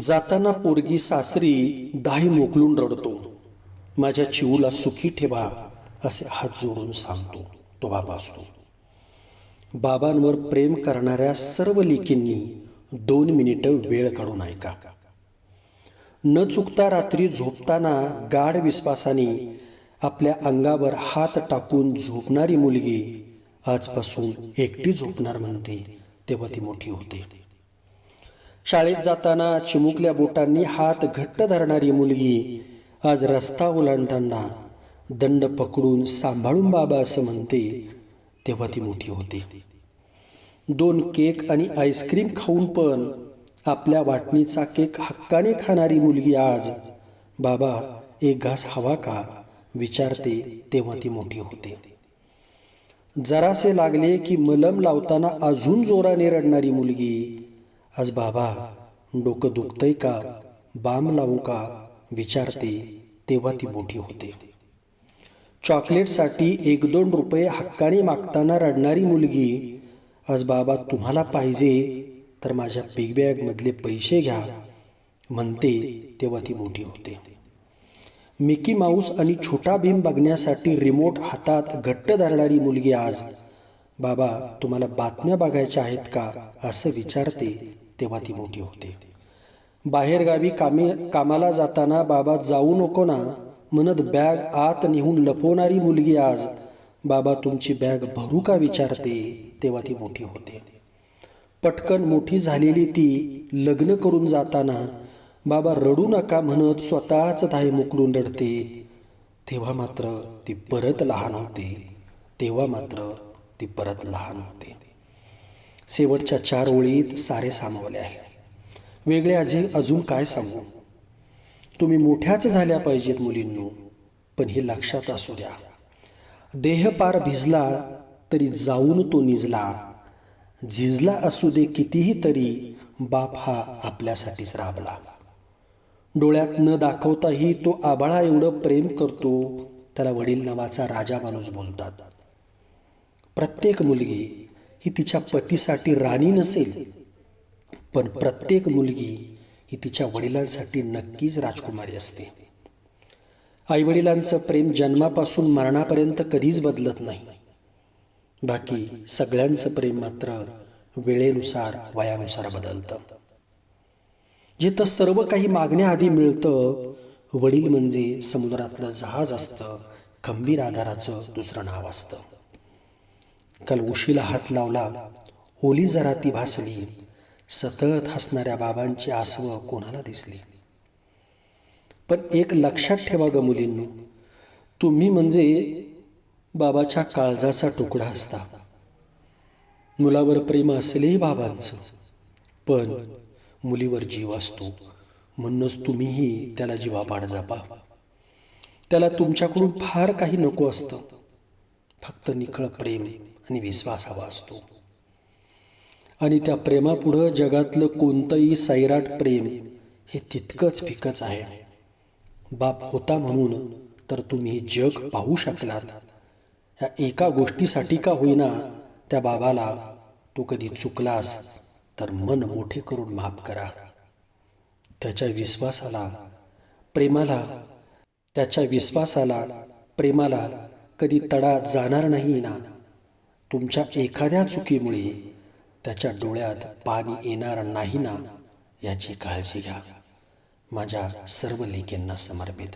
जाताना पोरगी सासरी दाही मोकलून रडतो. माझ्या चिऊला सुखी ठेवा असे हात जोडून सांगतो तो बाबा असतो. बाबांवर प्रेम करणाऱ्या सर्व लेकींनी दोन मिनिटं वेळ काढून ऐका. न चुकता रात्री झोपताना गाढ विश्वासाने आपल्या अंगावर हात टाकून झोपणारी मुलगी आजपासून एकटी झोपणार म्हणते तेव्हा ती मोठी होते. शाळेत जाताना चिमुकल्या बोटांनी हात घट्ट धरणारी मुलगी. आज रस्ता ओलांडताना दंड पकडून सांभाळून बाबा असं म्हणते तेव्हा ती मोठी होते. दोन केक आणि आईस्क्रीम खाऊन पण आपल्या वाटणीचा केक हक्काने खाणारी मुलगी आज बाबा एक घास हवा का? विचारते तेव्हा ती मोठी होते. जरासे लागले की मलम लावताना अजून जोराने रडणारी मुलगी आज बाबा डोकं दुखतंय का? बाम लावू का? विचारते तेव्हा ती मोठी होते. चॉकलेटसाठी एक दोन रुपये हक्काने मागताना रडणारी मुलगी आज बाबा तुम्हाला पाहिजे तर माझ्या बिग बॅगमधले पैसे घ्या म्हणते तेव्हा ती मोठी होते. मिकी माऊस आणि छोटा भीम बघण्यासाठी रिमोट हातात घट्ट धरणारी मुलगी आज बाबा तुम्हाला बातम्या बघायच्या आहेत का? असं विचारते तेव्हा ती मोठी होते. बाहेरगावी कामे कामाला जाताना बाबा जाऊ नको ना म्हणत बॅग आत नेऊन लपवणारी मुलगी आज बाबा तुमची बॅग भरू का? विचारते तेव्हा ती मोठी होते. पटकन मोठी झालेली ती लग्न करून जाताना बाबा रडू नका म्हणत स्वतःच धाय मुकलून रडते. तेव्हा मात्र ती परत लहान होते. तेव्हा मात्र ती परत लहान होते. शेवटच्या चार ओळीत सारे सामावले आहे. वेगळे अजून अजून काय सांगू? तुम्ही मोठ्याच झाल्या पाहिजेत मुलींनो पण हे लक्षात असू द्या. देह पार भिजला तरी जाऊन तो निजला. झिजला असू दे कितीही तरी बाप हा आपल्यासाठीच राबला. डोळ्यात न दाखवताही तो आबाळा एवढं प्रेम करतो त्याला वडील नावाचा राजा माणूस बोलतात. प्रत्येक मुलगी ही तिच्या पतीसाठी राणी नसेल. पण प्रत्येक मुलगी ही तिच्या वडिलांसाठी नक्कीच राजकुमारी असते. आईवडिलांचं प्रेम जन्मापासून मरणापर्यंत कधीच बदलत नाही. बाकी सगळ्यांचं प्रेम मात्र वेळेनुसार वयानुसार बदलतं. जिथं सर्व काही मागण्याआधी मिळतं वडील म्हणजे समुद्रातलं जहाज असतं खंबीर आधाराचं दुसरं नाव असतं. काल उशीला हात लावला. ओली जरा ती भासली. सतत हसणाऱ्या बाबांची आसवं कोणाला दिसली? पण एक लक्षात ठेवा ग मुलींनो तुम्ही म्हणजे बाबाच्या काळजाचा तुकडा असता. मुलावर प्रेम असेलही बाबांचं. पण मुलीवर जीव असतो. म्हणूनच तुम्हीही त्याला जीवापाड जपा. त्याला तुमच्याकडून फार काही नको असतं. फक्त निखळ प्रेम आणि विश्वास हवा असतो. आणि त्या प्रेमापुढं जगातलं कोणतंही सैराट प्रेम हे तितकंच फिकच आहे. बाप होता म्हणून तर तुम्ही जग पाहू शकलात. या एका गोष्टीसाठी का होईना त्या बाबाला तो कधी चुकलास तर मन मोठे करून माफ करा. त्याच्या विश्वासाला प्रेमाला त्याच्या विश्वासाला प्रेमाला कधी तडा जाणार नाही ना. तुमच्या एखाद्या चुकीमुळे त्याच्या डोळ्यात पाणी येणार नाही ना याची काळजी घ्या. माझ्या सर्व लेखींना समर्पित.